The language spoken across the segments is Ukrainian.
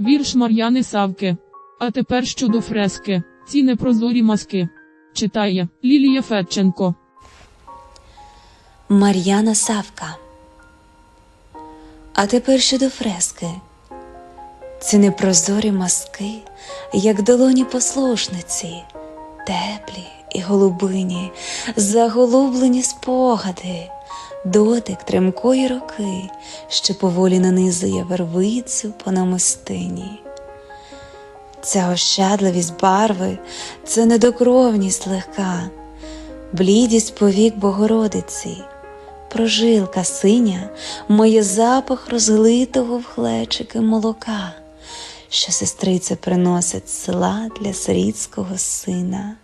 Вірш Мар'яни Савки. А тепер щодо фрески. Ці непрозорі маски. Читає Лілія Федченко. Мар'яна Савка. А тепер щодо фрески. Ці непрозорі маски, як долоні послушниці, теплі і голубині, заголублені спогади, дотик тремкої роки, що поволі нанизує вервицю по намистині. Ця ощадливість барви, це недокровність легка, блідість повік Богородиці, прожилка синя, моє запах розлитого в глечики молока, що сестриця приносить села для сирітського сина.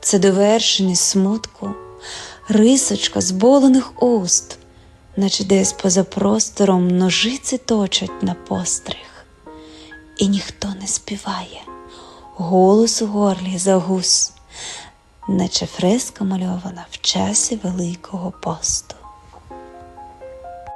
Це довершеність смутку, рисочка зболених уст, наче десь поза простором ножиці точать на постриг і ніхто не співає, голос у горлі загус, наче фреска мальована в часі Великого посту.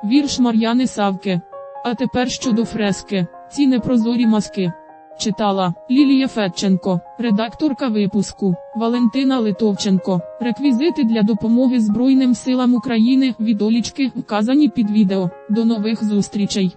Вірш Мар'яни Савки. А тепер щодо фрески. Ці непрозорі маски. Читала Лілія Федченко, редакторка випуску Валентина Литовченко. Реквізити для допомоги Збройним силам України відолічки вказані під відео. До нових зустрічей.